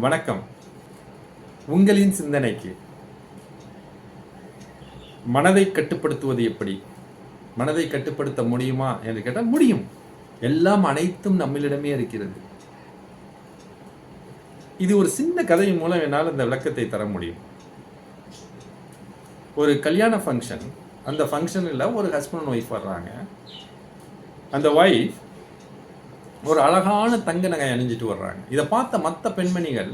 வணக்கம். உங்களின் சிந்தனைக்கு. மனதை கட்டுப்படுத்துவது எப்படி? மனதை கட்டுப்படுத்த முடியுமா என்று கேட்டால் முடியும். எல்லாம் அனைத்தும் நம்மளிடமே இருக்கிறது. இது ஒரு சின்ன கதையின் மூலம் என்னால் இந்த விளக்கத்தை தர முடியும். ஒரு கல்யாண ஃபங்க்ஷன் அந்த ஃபங்க்ஷனில் ஒரு ஹஸ்பண்ட் அண்ட் ஒய்ஃப் வர்றாங்க. அந்த ஒய்ஃப் ஒரு அழகான தங்க நகை அணிஞ்சிட்டு வர்றாங்க. இதை பார்த்த மற்ற பெண்மணிகள்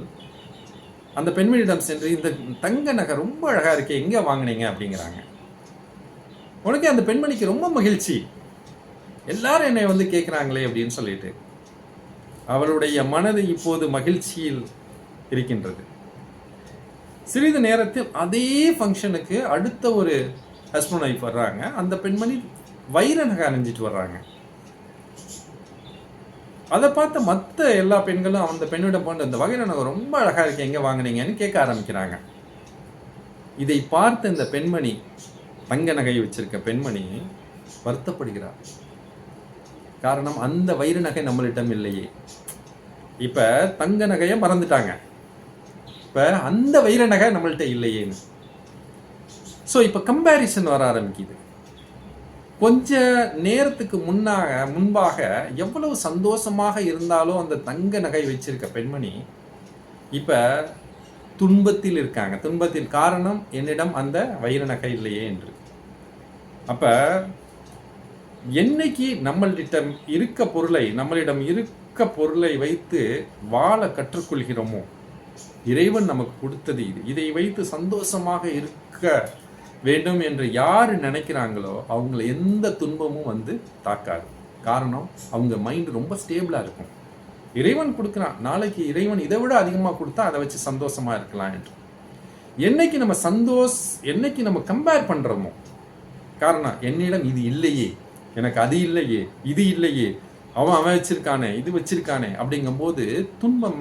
அந்த பெண்மணியிடம் சென்று இந்த தங்க நகை ரொம்ப அழகாக இருக்கே எங்கே வாங்கினீங்க? அப்படிங்கிறாங்க. உனக்கு அந்த பெண்மணிக்கு ரொம்ப மகிழ்ச்சி. எல்லாரும் என்னை வந்து கேட்குறாங்களே அப்படின்னு சொல்லிட்டு அவளுடைய மனது இப்போது மகிழ்ச்சியில் இருக்கின்றது. சிறிது நேரத்தில் அதே ஃபங்க்ஷனுக்கு அடுத்த ஒரு ஹஸ்பண்ட் ஒய்ஃப் வர்றாங்க. அந்த பெண்மணி வைர நகை அணிஞ்சிட்டு வர்றாங்க. அதை பார்த்து மற்ற எல்லா பெண்களும் அந்த பெண்ணிடம் போன்ற இந்த வகையில் எனக்கு ரொம்ப அழகாக இருக்கு எங்கே வாங்குனீங்கன்னு கேட்க ஆரம்பிக்கிறாங்க. இதை பார்த்த இந்த பெண்மணி தங்க நகை வச்சிருக்க பெண்மணி வருத்தப்படுகிறார். காரணம் அந்த வைர நகை நம்மளிடம் இல்லையே. இப்போ தங்க நகையை மறந்துட்டாங்க. இப்போ அந்த வைர நகை நம்மள்கிட்ட இல்லையேன்னு. ஸோ இப்போ கம்பேரிசன் வர ஆரம்பிக்குது. கொஞ்ச நேரத்துக்கு முன்னாக முன்பாக எவ்வளவு சந்தோஷமாக இருந்தாலும் அந்த தங்க நகை வச்சிருக்க பெண்மணி இப்போ துன்பத்தில் இருக்காங்க. துன்பத்தில் காரணம் என்னிடம் அந்த வைர நகை இல்லையே என்று. அப்ப என்னைக்கு நம்மளிடம் இருக்க பொருளை நம்மளிடம் இருக்க பொருளை வைத்து வாழ கற்றுக்கொள்கிறோமோ இறைவன் நமக்கு கொடுத்தது இது. இதை வைத்து சந்தோஷமாக இருக்க வேண்டும் என்று யார் நினைக்கிறாங்களோ அவங்கள எந்த துன்பமும் வந்து தாக்காது. காரணம் அவங்க மைண்ட் ரொம்ப ஸ்டேபிளாக இருக்கும். இறைவன் கொடுக்குறான். நாளைக்கு இறைவன் இதை விட அதிகமாக கொடுத்தா அதை வச்சு சந்தோஷமாக இருக்கலாம் என்று. என்னைக்கு நம்ம சந்தோஷ் என்னைக்கு நம்ம கம்பேர் பண்ணுறோமோ காரணம் என்னிடம் இது இல்லையே. எனக்கு அது இல்லையே இது இல்லையே. அவன் அவன் வச்சிருக்கானே இது வச்சிருக்கானே அப்படிங்கும்போது துன்பம்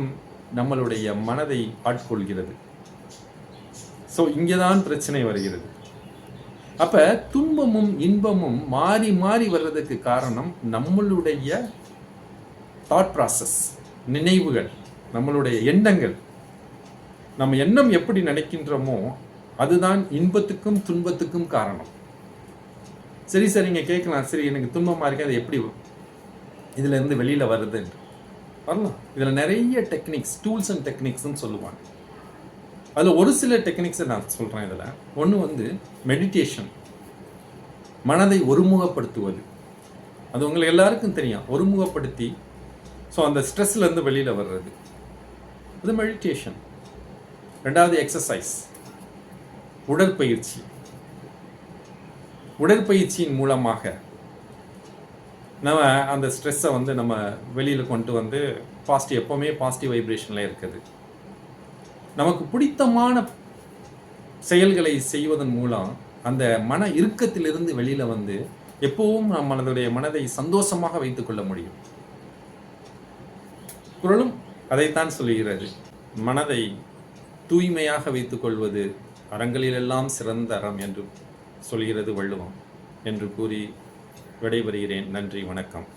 நம்மளுடைய மனதை ஆட்கொள்கிறது. ஸோ இங்கே தான் பிரச்சனை வருகிறது. அப்போ துன்பமும் இன்பமும் மாறி மாறி வர்றதுக்கு காரணம் நம்மளுடைய தாட் ப்ராசஸ் நினைவுகள் நம்மளுடைய எண்ணங்கள். நம்ம எண்ணம் எப்படி நினைக்கின்றோமோ அதுதான் இன்பத்துக்கும் துன்பத்துக்கும் காரணம். சரி சார் கேட்கலாம். சரி எனக்கு துன்பமாக இருக்கு அது எப்படி இதுல வெளியில் வெளியில வரலாம். இதில் நிறைய டெக்னிக்ஸ் டூல்ஸ் அண்ட் டெக்னிக்ஸ்ன்னு சொல்லுவாங்க. அதில் ஒரு சில டெக்னிக்ஸை நான் சொல்கிறேன் இதில். ஒன்று வந்து மெடிடேஷன் மனதை ஒருமுகப்படுத்துவது. அது உங்களுக்கு எல்லாருக்கும் தெரியும். ஒருமுகப்படுத்தி ஸோ அந்த ஸ்ட்ரெஸ்லேருந்து வெளியில் வர்றது. அது மெடிடேஷன் ரெண்டாவது எக்ஸசைஸ் உடற்பயிற்சி. உடற்பயிற்சியின் மூலமாக நம்ம அந்த ஸ்ட்ரெஸ்ஸை வந்து நம்ம வெளியில் கொண்டு வந்து பாசிட்டிவ் எப்போவுமே பாசிட்டிவ் வைப்ரேஷனில் இருக்குது. நமக்கு பிடித்தமான செயல்களை செய்வதன் மூலம் அந்த மன இறுக்கத்திலிருந்து வெளியில் வந்து எப்பவும் நம்மளுடைய மனதை சந்தோஷமாக வைத்துக்கொள்ள முடியும். குரலும் அதைத்தான் சொல்கிறது மனதை தூய்மையாக வைத்துக்கொள்வது அறங்களிலெல்லாம் சிறந்த அறம் என்று சொல்கிறது வள்ளுவம் என்று கூறி விடைபெறுகிறேன். நன்றி வணக்கம்.